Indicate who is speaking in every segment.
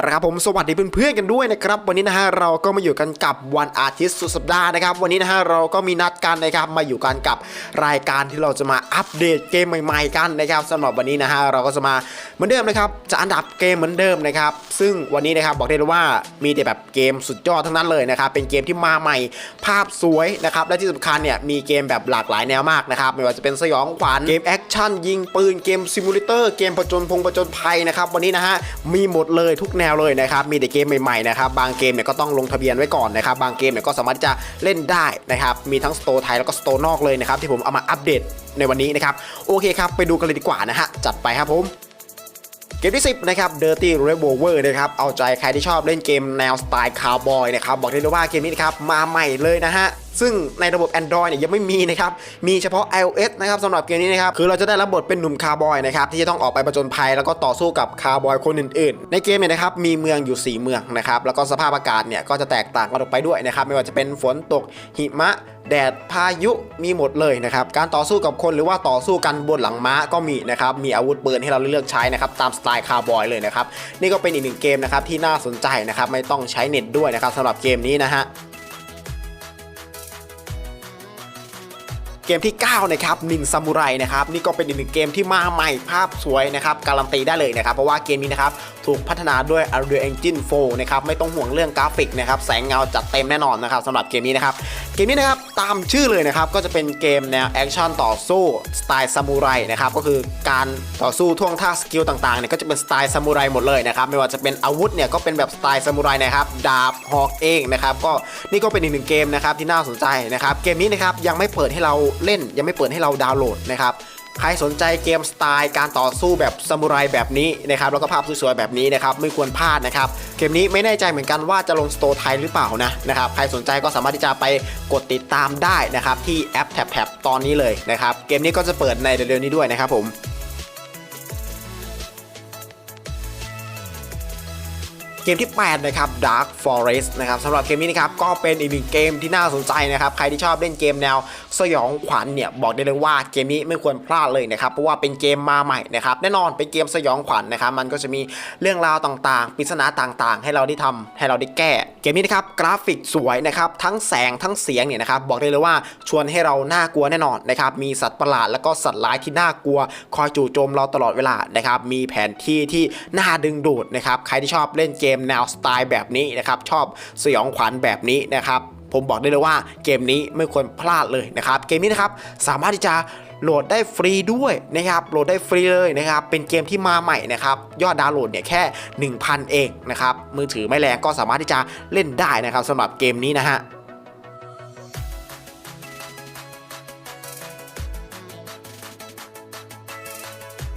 Speaker 1: เอาละครับผมสวัสดีเพื่อนๆกันด้วยนะครับวันนี้นะฮะเราก็มาอยู่กันกับวันอาทิตย์สุดสัปดาห์นะครับ วันนี้นะฮะเราก็มีนัดกันนะครับมาอยู่กันกับรายการที่เราจะมาอัปเดตเกมใหม่ ๆ กันนะครับสำหรับวันนี้นะฮะเราก็จะมาเหมือนเดิมนะครับจะอันดับเกมเหมือนเดิมนะครับซึ่งวันนี้นะครับบอกได้เลยว่ามีแต่แบบเกมสุดยอดทั้งนั้นเลยนะครับเป็นเกมที่มาใหม่ภาพสวยนะครับและที่สำคัญเนี่ยมีเกมแบบหลากหลายแนวมากนะครับไม่ว่าจะเป็นสยองขวัญเกมแอคชั่นยิงปืนเกมซิมูเลเตอร์เกมผจญพงผจญภัยนะครับวันนี้นะฮะมีหมดเลยทุกแนวเลยนะครับมีแต่เกมใหม่ๆนะครับบางเกมเนี่ยก็ต้องลงทะเบียนไว้ก่อนนะครับบางเกมเนี่ยก็สามารถจะเล่นได้นะครับมีทั้งสโตร์ไทยแล้วก็สโตร์นอกเลยนะครับที่ผมเอามาอัปเดตในวันนี้นะครับโอเคครับไปดูกันเลยดีกว่านะฮะจัดไปครับผมเกมที่ 10 นะครับ Dirty Revolver นะครับ เอาใจใครที่ชอบเล่นเกมแนวสไตล์คาวบอยนะครับ บอกได้เลยว่าเกมนี้นะครับ มาใหม่เลยนะฮะ ซึ่งในระบบ Android เนี่ยยังไม่มีนะครับมีเฉพาะ iOS นะครับสำหรับเกมนี้นะครับคือเราจะได้รับบทเป็นหนุ่มคาวบอยนะครับที่จะต้องออกไปประจนภัยแล้วก็ต่อสู้กับคาวบอยคนอื่นๆ ในเกมเนี่ยนะครับมีเมืองอยู่ 4 เมืองนะครับแล้วก็สภาพอากาศเนี่ยก็จะแตกต่างกันออกไปด้วยนะครับไม่ว่าจะเป็นฝนตกหิมะแดดพายุมีหมดเลยนะครับ การต่อสู้กับคนหรือว่าต่อสู้กันบนหลังม้าก็มีนะครับ มีอาวุธปืนให้เราเลือกใช้นะครับ ตามสไตล์คาร์บอยเลยนะครับ นี่ก็เป็นอีกหนึ่งเกมนะครับที่น่าสนใจนะครับ ไม่ต้องใช้เน็ตด้วยนะครับสำหรับเกมนี้นะฮะ กมที่ 9 นะครับนินซามูไรนะครับนี่ก็เป็นอีกหนึ่งเกมที่มาใหม่ภาพสวยนะครับการันตีได้เลยนะครับเพราะว่าเกมนี้นะครับถูกพัฒนาด้วย Unreal Engine 4 นะครับ ไม่ต้องห่วงเรื่องกราฟิกนะครับ แสงเงาจัดเต็มแน่นอนนะครับสำหรับเกมนี้นะครับ เกมนี้นะครับ ตามชื่อเลยนะครับ ก็จะเป็นเกมแนวแอคชั่นต่อสู้สไตล์ซามูไรนะครับ ก็คือการต่อสู้ท่วงท่าสกิลต่างๆเนี่ยก็จะเป็นสไตล์ซามูไรหมดเลยนะครับ ไม่ว่าจะเป็นอาวุธเนี่ยก็เป็นแบบสไตล์ซามูไรนะครับ ดาบหอกเองนะครับ ก็นี่ก็เป็นอีกหนึ่งเกมนะครับที่น่าสนใจนะครับ เกมนี้นะครับยังไม่เปิดให้เราเล่นยังไม่เปิดให้เราดาวน์โหลดนะครับ ใครสนใจเกมสไตล์การต่อสู้แบบซามูไรแบบนี้นะครับแล้วก็ภาพสวยๆแบบนี้นะครับไม่ควรพลาดนะครับเกมนี้ไม่แน่ใจเหมือนกันว่าจะลงสโตร์ไทยหรือเปล่านะนะครับใครสนใจก็สามารถที่จะไปกดติดตามได้นะครับที่แอปแท็บตอนนี้เลยนะครับเกมนี้ก็จะเปิดในเร็วๆนี้ด้วยนะครับผม เกมที่ 8 นะครับ Dark Forest นะครับสำหรับเกมนี้นะครับก็เป็นอีกหนึ่งเกมที่น่าสนใจนะครับใครที่ชอบเล่นเกมแนวสยองขวัญเนี่ยบอกได้เลยว่าเกมนี้ไม่ควรพลาดเลยนะครับเพราะว่าเป็นเกมมาใหม่นะครับแน่นอนเป็นเกมสยองขวัญนะครับมันก็จะมีเรื่องราวต่างๆปริศนาต่างๆ ให้เราได้ทำให้เราได้แก้ เกมนี้นะครับกราฟิกสวยนะครับทั้งแสงทั้งเสียงเนี่ยนะครับบอกได้เลยว่าชวนให้เราน่ากลัวแน่นอนนะครับมีสัตว์ประหลาดแล้วก็สัตว์ร้ายที่น่ากลัว คอยจู่โจมเราตลอดเวลานะครับมีแผนที่ที่น่าดึงดูดนะครับใครที่ชอบเล่นเกมแนวสไตล์แบบนี้นะครับ ชอบสยองขวัญแบบนี้นะครับผมบอกได้เลยว่าเกมนี้ไม่ควรพลาดเลยนะครับ เกมนี้นะครับสามารถที่จะโหลดได้ฟรีด้วยนะครับโหลดได้ฟรีเลยนะครับ เป็นเกมที่มาใหม่นะครับ ยอดดาวน์โหลดเนี่ยแค่ 1,000 เองนะครับ มือถือไม่แรงก็สามารถที่จะเล่นได้นะครับสำหรับเกมนี้นะฮะ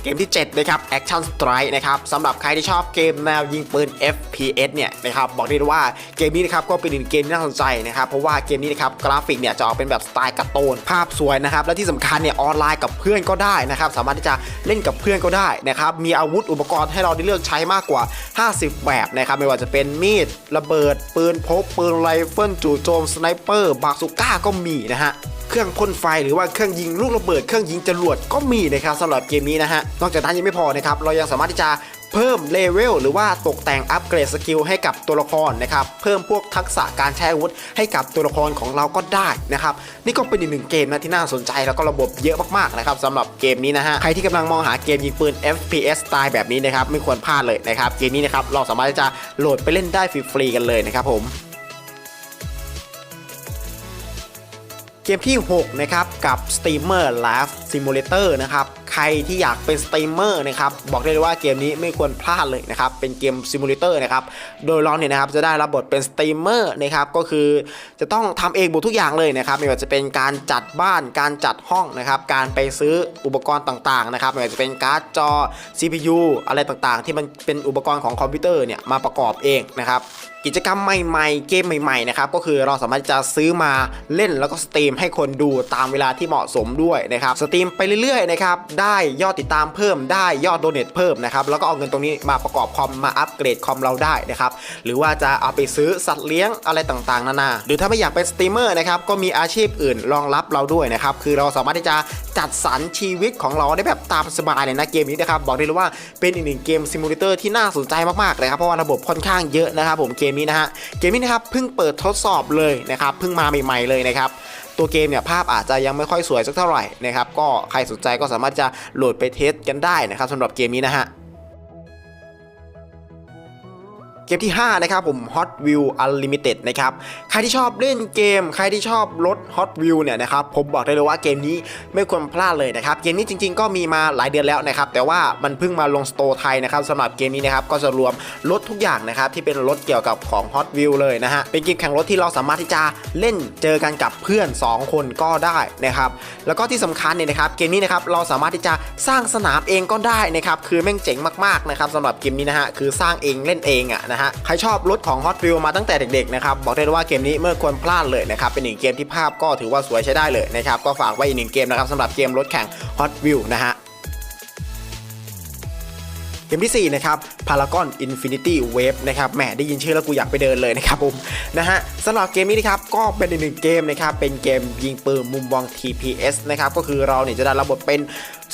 Speaker 1: เกมที่ 7 นะครับ Action Strike นะครับสำหรับใครที่ชอบเกมแนวยิงปืน FPS เนี่ยนะครับบอกได้เลยว่าเกมนี้นะครับก็เป็นอีกเกมที่น่าสนใจนะครับเพราะว่าเกมนี้นะครับกราฟิกเนี่ยจะออกเป็นแบบสไตล์การ์ตูนภาพสวยนะครับและที่สำคัญเนี่ยออนไลน์กับเพื่อนก็ได้นะครับสามารถที่จะเล่นกับเพื่อนก็ได้นะครับมีอาวุธอุปกรณ์ให้เราได้เลือกใช้มากกว่า 50 แบบนะครับไม่ว่าจะเป็นมีดระเบิด ปืนพกปืนไรเฟิลจู่โจมสไนเปอร์บาซูก้าก็มีนะฮะเครื่องพ่นไฟหรือว่าเครื่องยิงลูกระเบิดเครื่องยิงจรวดก็มีนะครับสำหรับเกมนี้นะฮะนอกจากนั้นยังไม่พอนะครับเรายังสามารถที่จะเพิ่มเลเวลหรือว่าตกแต่งอัปเกรดสกิลให้กับตัวละครนะครับเพิ่มพวกทักษะการใช้อาวุธให้กับตัวละครของเราก็ได้นะครับนี่ก็เป็นอีกหนึ่งเกมนะที่น่าสนใจแล้วก็ระบบเยอะมากๆนะครับสำหรับเกมนี้นะฮะใครที่กำลังมองหาเกมยิงปืน FPS สไตล์แบบนี้นะครับไม่ควรพลาดเลยนะครับเกมนี้นะครับเราสามารถที่จะโหลดไปเล่นได้ฟรีๆกันเลยนะครับผม เกมที่ 6 นะครับ กับ Steamer Live Simulator นะครับ ใครที่อยากเป็นสตรีมเมอร์นะครับบอกได้เลยว่าเกมนี้ไม่ควรพลาดเลยนะครับเป็นเกมซิมูเลเตอร์นะครับโดยเราเนี่ยนะครับจะได้รับบทเป็นสตรีมเมอร์นะครับก็คือจะต้องทำเองหมดทุกอย่างเลยนะครับไม่ว่าจะเป็นการจัดบ้านการจัดห้องนะครับการไปซื้ออุปกรณ์ต่างๆนะครับไม่ว่าจะเป็นการ์ดจอ CPU อะไรต่างๆ ที่มันเป็นอุปกรณ์ของคอมพิวเตอร์เนี่ยมาประกอบเองนะครับกิจกรรมใหม่ๆ เกมใหม่ๆนะครับก็คือเราสามารถจะซื้อมาเล่นแล้วก็สตรีมมให้คนดูตามเวลาที่เหมาะสมด้วยนะครับสตรีมไปเรื่อยๆนะครับได้ยอดติดตามเพิ่มได้ยอดโดเนทเพิ่มนะครับแล้วก็เอาเงินตรงนี้มาประกอบคอมมาอัปเกรดคอมเราได้นะครับหรือว่าจะเอาไปซื้อสัตว์เลี้ยงอะไรต่างๆนานาหรือถ้าไม่อยากเป็นสตรีมเมอร์นะครับก็มีอาชีพอื่นรองรับเราด้วยนะครับคือเราสามารถที่จะจัดสรรชีวิตของเราได้แบบตามสบายเลยนะเกมนี้นะครับบอกได้เลยว่าเป็นอีกหนึ่งเกมซิมูเลเตอร์ที่น่าสนใจมากๆเลยครับเพราะว่าระบบค่อนข้างเยอะนะครับผมเกมนี้นะฮะเกมนี้นะครับเพิ่งเปิดทดสอบเลยนะครับเพิ่งมาใหม่ๆเลยนะครับ ตัวเกมเนี่ยภาพอาจจะยังไม่ค่อยสวยสักเท่าไหร่นะครับก็ใครสนใจก็สามารถจะโหลดไปเทสกันได้นะครับสำหรับเกมนี้นะฮะ มที่ 5 นะครับผม Hot Wheel Unlimited นะครับ ใครที่ชอบเล่นเกม ใครที่ชอบรถ Hot Wheel เนี่ยนะครับ ผมบอกได้เลยว่าเกมนี้ไม่ควรพลาดเลยนะครับ เกมนี้จริงๆ ก็มีมาหลายเดือนแล้วนะครับ แต่ว่ามันเพิ่งมาลงสโตร์ไทยนะครับสำหรับเกมนี้นะครับ ก็จะรวมรถทุกอย่างนะครับที่เป็นรถเกี่ยวกับของ Hot Wheel เลยนะฮะ เป็นเกมแข่งรถที่เราสามารถที่จะเล่นเจอกันกับเพื่อน 2 คนก็ได้นะครับ แล้วก็ที่สำคัญเนี่ยนะครับ เกมนี้นะครับเราสามารถที่จะสร้างสนามเองก็ได้นะครับ คือแม่งเจ๋งมากๆนะครับสำหรับเกมนี้นะฮะ คือสร้างเองเล่นเองอะนะฮะใครชอบรถของ Hot Wheel มาตั้งแต่เด็กๆนะครับ บอกได้เลยว่าเกมนี้เมื่อควรพลาดเลยนะครับ เป็นหนึ่งเกมที่ภาพก็ถือว่าสวยใช้ได้เลยนะครับ ก็ฝากไว้อีกหนึ่งเกมนะครับสำหรับเกมรถแข่ง Hot Wheel นะฮะ มที่4นะครับ Paragon Infinity Wave นะครับแหมได้ยินชื่อแล้วกูอยากไปเดินเลยนะครับผมนะฮะสำหรับเกมนี้นะครับก็เป็นอีกหนึ่งเกมนะครับเป็นเกมยิงปืนมุมมอง TPS นะครับก็คือเราเนี่ยจะได้รับบทเป็น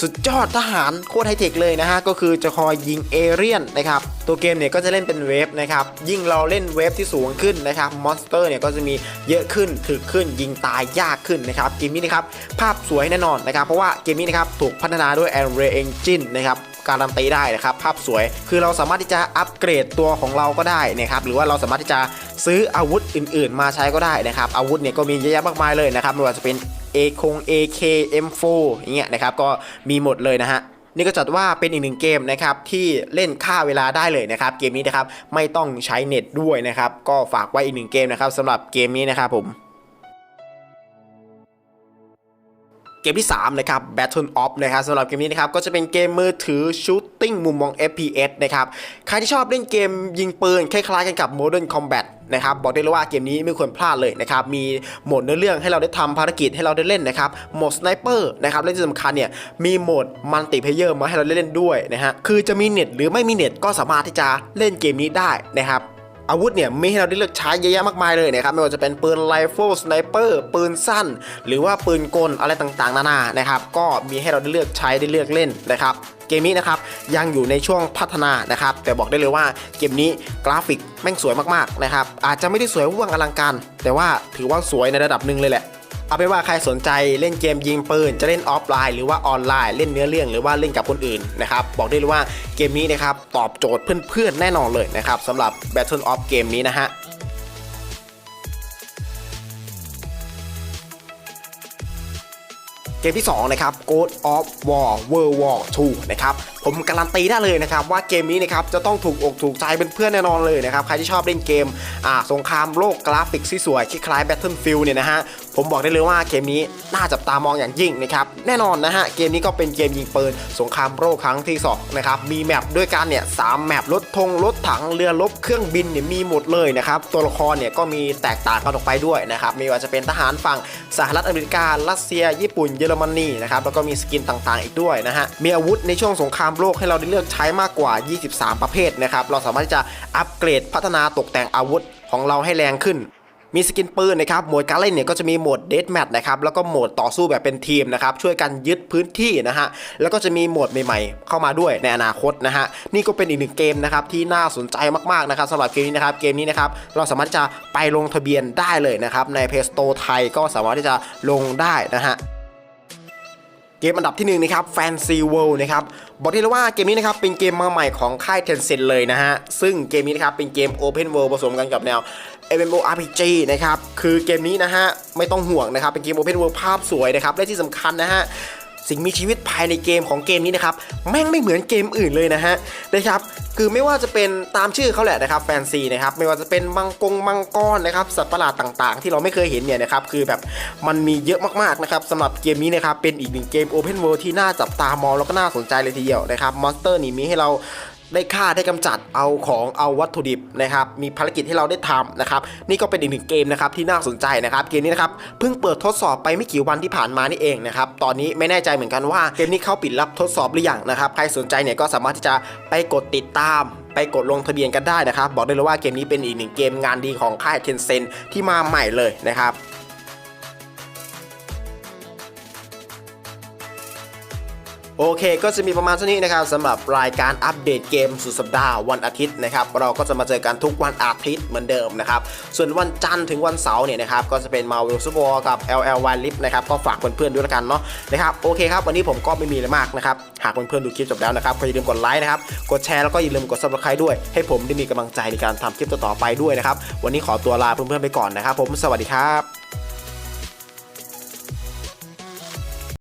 Speaker 1: สุดยอดทหารโคตรไฮเทคเลยนะฮะก็คือจะคอยยิงเอเรียนนะครับตัวเกมเนี่ยก็จะเล่นเป็นเวฟนะครับยิ่งเราเล่นเวฟที่สูงขึ้นนะครับมอนสเตอร์เนี่ยก็จะมีเยอะขึ้นถึกขึ้นยิงตายยากขึ้นนะครับเกมนี้นะครับภาพสวยแน่นอนนะครับเพราะว่าเกมนี้นะครับถูกพัฒนาด้วย Unreal Engine นะครับ การันตีได้นะครับภาพสวยคือเราสามารถที่จะอัปเกรดตัวของเราก็ได้นะครับหรือว่าเราสามารถที่จะซื้ออาวุธอื่น ๆ มาใช้ก็ได้นะครับอาวุธเนี่ยก็มีเยอะแยะมากมายเลยนะครับไม่ว่าจะเป็น A คง AK M4 อย่างเงี้ยนะครับก็มีหมดเลยนะฮะนี่ก็จัดว่าเป็นอีกหนึ่งเกมนะครับที่เล่นค่าเวลาได้เลยนะครับเกมนี้นะครับไม่ต้องใช้เน็ตด้วยนะครับก็ฝากไว้อีกหนึ่งเกมนะครับสำหรับเกมนี้นะครับผม เกมที่ 3 นะครับ Battle of นะครับสำหรับเกมนี้นะครับ ก็จะเป็นเกมมือถือ Shooting มุมมอง FPS นะครับ ใครที่ชอบเล่นเกมยิงปืน คล้ายๆกันกับ Modern Combat นะครับ บอกได้เลยว่าเกมนี้ไม่ควรพลาดเลยนะครับ มีโหมดเนื้อเรื่องให้เราได้ทำภารกิจให้เราได้เล่นนะครับ โหมดสไนเปอร์นะครับ และที่สำคัญเนี่ย มีโหมดมัลติเพเยอร์มาให้เราได้เล่นด้วยนะฮะ คือจะมีเน็ตหรือไม่มีเน็ตก็สามารถที่จะเล่นเกมนี้ได้นะครับ อาวุธเนี่ยมีให้เราได้เลือกใช้เยอะแยะมากมายเลยนะครับไม่ว่าจะเป็นปืนไรเฟิลสไนเปอร์ปืนสั้น หรือว่าปืนกลอะไรต่างๆ นานานะครับก็มีให้เราได้เลือกใช้ได้เลือกเล่นนะครับเกมนี้นะครับยังอยู่ในช่วงพัฒนานะครับแต่บอกได้เลยว่าเกมนี้กราฟิกแม่งสวยมากๆนะครับอาจจะไม่ได้สวยว่างอลังการ แต่ว่าถือว่าสวยในระดับหนึ่งเลยแหละ เอาเป็นว่าใครสนใจเล่นเกมยิงปืน จะเล่นออฟไลน์หรือว่าออนไลน์เล่นเนื้อเรื่องหรือว่าเล่นกับคนอื่นนะครับบอกได้เลยว่าเกมนี้นะครับตอบโจทย์เพื่อนๆแน่นอนเลยนะครับสำหรับ Battle of เกมนี้นะฮะ เกมที่2นะครับ God of War World War 2นะครับผมการันตีได้เลยนะครับว่าเกมนี้นะครับจะต้องถูกอกถูกใจเป็นเพื่อนแน่นอนเลยนะครับใครที่ชอบเล่นเกมอ่าสงครามโลกกราฟิกที่สวยคล้าย Battlefield เนี่ยนะฮะผมบอกได้เลยว่าเกมนี้น่าจับตามองอย่างยิ่งนะครับแน่นอนนะฮะเกมนี้ก็เป็นเกมยิงปืนสงครามโลกครั้งที่2นะครับมีแมปด้วยกันเนี่ยสามแมปรถธงรถถังเรือรบเครื่องบินเนี่ยมีหมดเลยนะครับตัวละครเนี่ยก็มีแตกต่างกันออกไปด้วยนะครับไม่ว่าจะเป็นทหารฝั่งสหรัฐอเมริการัสเซีย ญี่ปุ่นเยอรมนีนะครับแล้วก็มีสกินต่างๆ อีกด้วยนะฮะมีอาวุธในช่วงสงครามโลกให้เราได้เลือกใช้มากกว่า 23 ประเภทนะครับเราสามารถที่จะอัปเกรดพัฒนาตกแต่งอาวุธของเราให้แรงขึ้นมีสกินปืนนะครับ โหมดการเล่นเนี่ยก็จะมีโหมดเด a แมทนะครับ แล้วก็โหมดต่อสู้แบบเป็นทีมนะครับ ช่วยกันยึดพื้นที่นะฮะ แล้วก็จะมีโหมดใหม่ๆ เข้ามาด้วยในอนาคตนะฮะ นี่ก็เป็นอีกหนึ่งเกมนะครับที่น่าสนใจมากๆนะครับสำหรับเกมนี้นะครับ เกมนี้นะครับ เราสามารถที่จะไปลงทะเบียนได้เลยนะครับ ใน Play Store ไทยก็สามารถที่จะลงได้นะฮะ เกมอันดับที่หนึ่งนะครับ Fancy World นะครับบอกได้เลยว่าเกมนี้นะครับเป็นเกมมาใหม่ของค่าย Tencent เลยนะฮะ ซึ่งเกมนี้นะครับเป็นเกม Open World ผสมกันกับแนว MMORPG นะครับ คือเกมนี้นะฮะ ไม่ต้องห่วงนะครับ เป็นเกม Open World ภาพสวยนะครับ และที่สำคัญนะฮะ สิ่งมีชีวิตภายในเกมของเกมนี้นะครับแม่งไม่เหมือนเกมอื่นเลยนะฮะนะครับคือไม่ว่าจะเป็นตามชื่อเขาแหละนะครับแฟนซีนะครับไม่ว่าจะเป็นมังกงมังกรนะครับสัตว์ประหลาดต่างๆ ที่เราไม่เคยเห็นเนี่ยนะครับคือแบบมันมีเยอะมากๆนะครับสำหรับเกมนี้นะครับเป็นอีกหนึ่งเกม Open World ที่น่าจับตามองแล้วก็น่าสนใจเลยทีเดียวนะครับมอนสเตอร์นี่มีให้เรา ได้ฆ่าได้กำจัดเอาของเอาวัตถุดิบนะครับมีภารกิจให้เราได้ทำนะครับนี่ก็เป็นอีกหนึ่งเกมนะครับที่น่าสนใจนะครับเกมนี้นะครับเพิ่งเปิดทดสอบไปไม่กี่วันที่ผ่านมานี่เองนะครับตอนนี้ไม่แน่ใจเหมือนกันว่าเกมนี้เขาปิดรับทดสอบหรือยังนะครับใครสนใจเนี่ยก็สามารถที่จะไปกดติดตามไปกดลงทะเบียนกันได้นะครับ บอกได้เลยว่าเกมนี้เป็นอีกหนึ่งเกมงานดีของค่าย Tencent ที่มาใหม่เลยนะครับ โอเค ก็จะมีประมาณเท่านี้นะครับสำหรับรายการอัปเดตเกมสุดสัปดาห์วันอาทิตย์นะครับเราก็จะมาเจอกันทุกวันอาทิตย์เหมือนเดิมนะครับส่วนวันจันทร์ถึงวันเสาร์เนี่ยนะครับก็จะเป็น Marvel Super War กับ LL Wild Rift นะครับก็ฝากเพื่อนๆด้วยละกันเนาะนะครับโอเคครับวันนี้ผมก็ไม่มีอะไรมากนะครับหากเพื่อนๆดูคลิปจบแล้วนะครับก็อย่าลืมกดไลค์นะครับกดแชร์แล้วก็อย่าลืมกด subscribe ด้วยให้ผมได้มีกำลังใจในการทำคลิปต่อๆไปด้วยนะครับวันนี้ขอตัวลาเพื่อนๆไปก่อนนะครับผมสวัสดีครับ